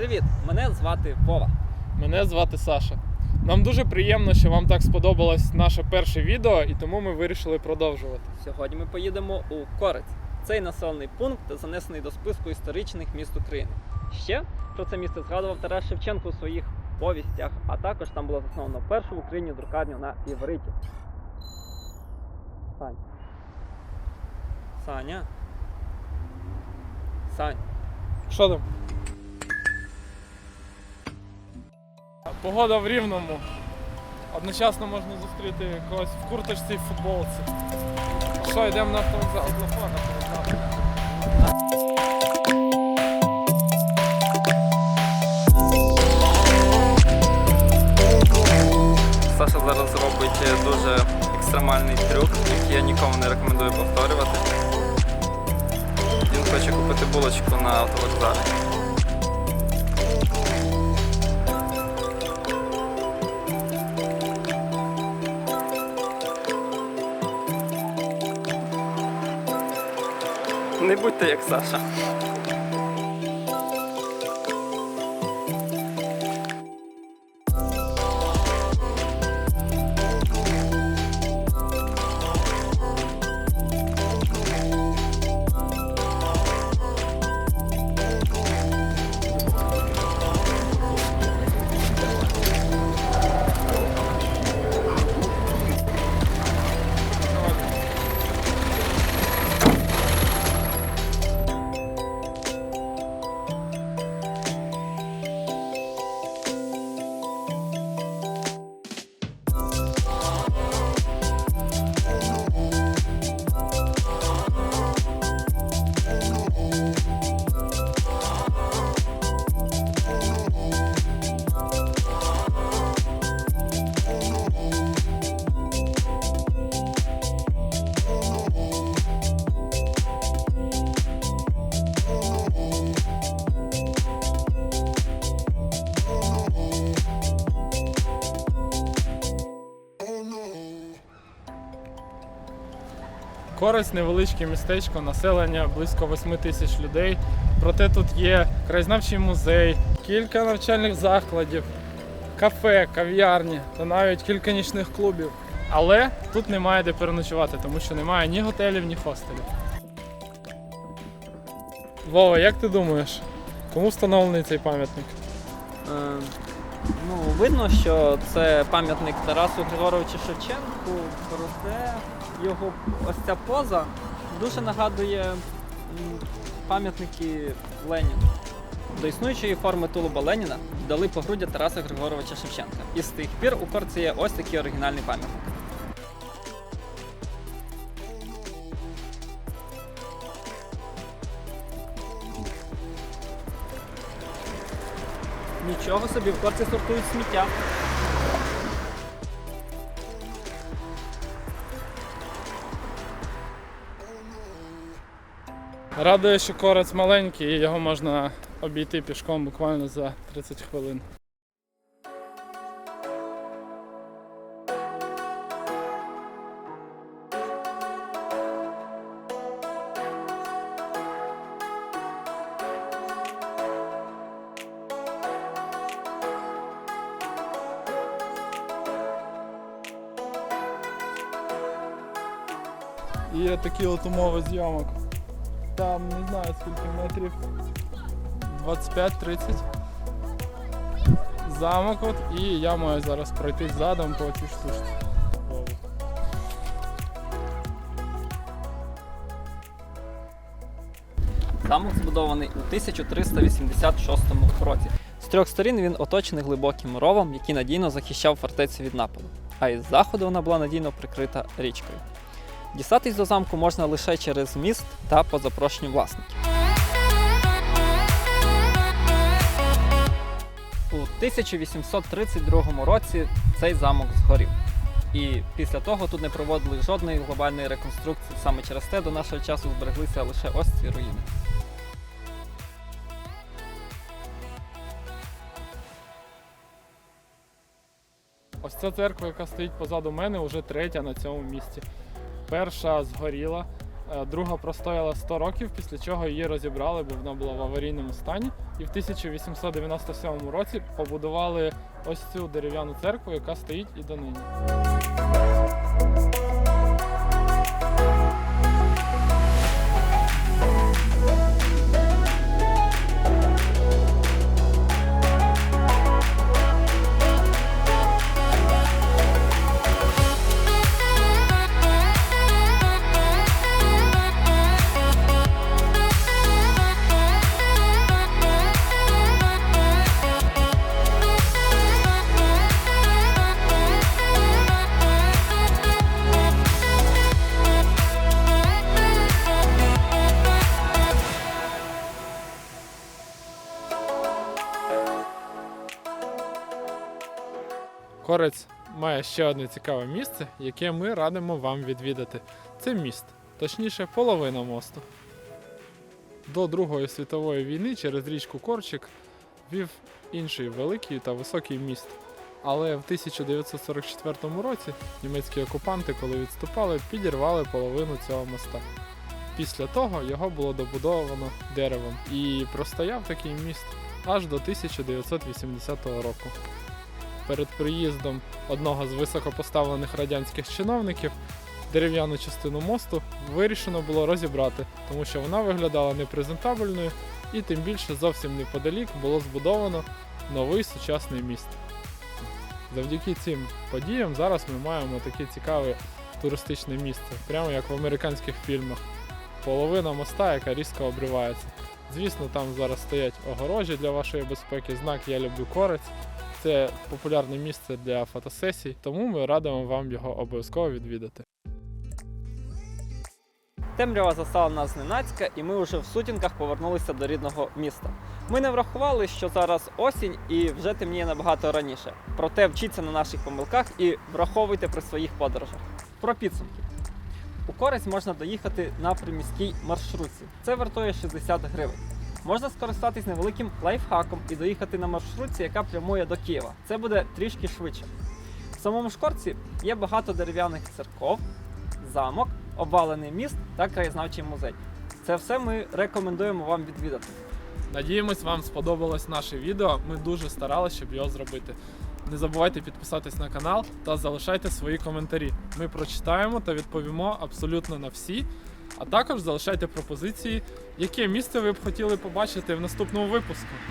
Привіт! Мене звати Вова. Мене звати Саша. Нам дуже приємно, що вам так сподобалось наше перше відео, і тому ми вирішили продовжувати. Сьогодні ми поїдемо у Корець. Цей населений пункт занесений до списку історичних міст України. Ще про це місце згадував Тарас Шевченко у своїх повістях, а також там була заснована перша в Україні друкарня на івриті. Сань. Саня. Сань. Що там? Погода в рівному. Одночасно можна зустріти когось в курточці і в футболці. Що, йдемо на автовокзал? Саша зараз робить дуже екстремальний трюк, який я нікому не рекомендую повторювати. Він хоче купити булочку на автовокзалі. Не будьте як Саша. Користь невеличке містечко, населення близько 8 тисяч людей. Проте тут є краєзнавчий музей, кілька навчальних закладів, кафе, кав'ярні та навіть кілька нічних клубів. Але тут немає де переночувати, тому що немає ні готелів, ні хостелів. Вова, як ти думаєш, кому встановлений цей пам'ятник? Е, Ну, видно, що це пам'ятник Тарасу Григоровичу Шевченку, проте його ось ця поза дуже нагадує пам'ятники Леніна. До існуючої форми тулуба Леніна дали погруддя Тараса Григоровича Шевченка. І з тих пір у Корці є ось такий оригінальний пам'ятник. Нічого собі, в Корці сортують сміття. Радує, що корець маленький і його можна обійти пішком буквально за 30 хвилин. Є такі от умови зйомок. Там не знаю скільки метрів. 25-30. Замок от і я маю зараз пройти задом по цій штучці. Замок збудований у 1386 році. З трьох сторін він оточений глибоким ровом, який надійно захищав фортецю від нападу, а із заходу вона була надійно прикрита річкою. Дістатись до замку можна лише через міст та по запрошенню власників. У 1832 році цей замок згорів. І після того тут не проводили жодної глобальної реконструкції. Саме через те до нашого часу збереглися лише ось ці руїни. Ось ця церква, яка стоїть позаду мене, вже третя на цьому місці. Перша згоріла, Е, Друга простояла 100 років, після чого її розібрали, бо вона була в аварійному стані. І в 1897 році побудували ось цю дерев'яну церкву, яка стоїть і донині. Корець має ще одне цікаве місце, яке ми радимо вам відвідати. Це міст, точніше, половина мосту. До Другої світової війни через річку Корчик вів інший великий та високий міст. Але в 1944 році німецькі окупанти, коли відступали, підірвали половину цього моста. Після того його було добудовано деревом і простояв такий міст аж до 1980 року перед приїздом одного з високопоставлених радянських чиновників дерев'яну частину мосту вирішено було розібрати, тому що вона виглядала непрезентабельною і тим більше зовсім неподалік було збудовано новий сучасний міст. Завдяки цим подіям зараз ми маємо таке цікаве туристичне місце, прямо як в американських фільмах. Половина моста, яка різко обривається. Звісно, там зараз стоять огорожі для вашої безпеки, знак Я люблю корець. Це популярне місце для фотосесій, тому ми радимо вам його обов'язково відвідати. Темрява застала нас зненацька, і ми вже в сутінках повернулися до рідного міста. Ми не врахували, що зараз осінь і вже темніє набагато раніше. Проте вчіться на наших помилках і враховуйте при своїх подорожах. Про підсумки. У Корець можна доїхати на приміській маршрутці. Це вартує 60 гривень. Можна скористатись невеликим лайфхаком і доїхати на маршрутці, яка прямує до Києва. Це буде трішки швидше. В самому Шкорці є багато дерев'яних церков, замок, обвалений міст та краєзнавчий музей. Це все ми рекомендуємо вам відвідати. Надіємось, вам сподобалось наше відео. Ми дуже старалися, щоб його зробити. Не забувайте підписатись на канал та залишайте свої коментарі. Ми прочитаємо та відповімо абсолютно на всі. А також залишайте пропозиції, яке місце ви б хотіли побачити в наступному випуску.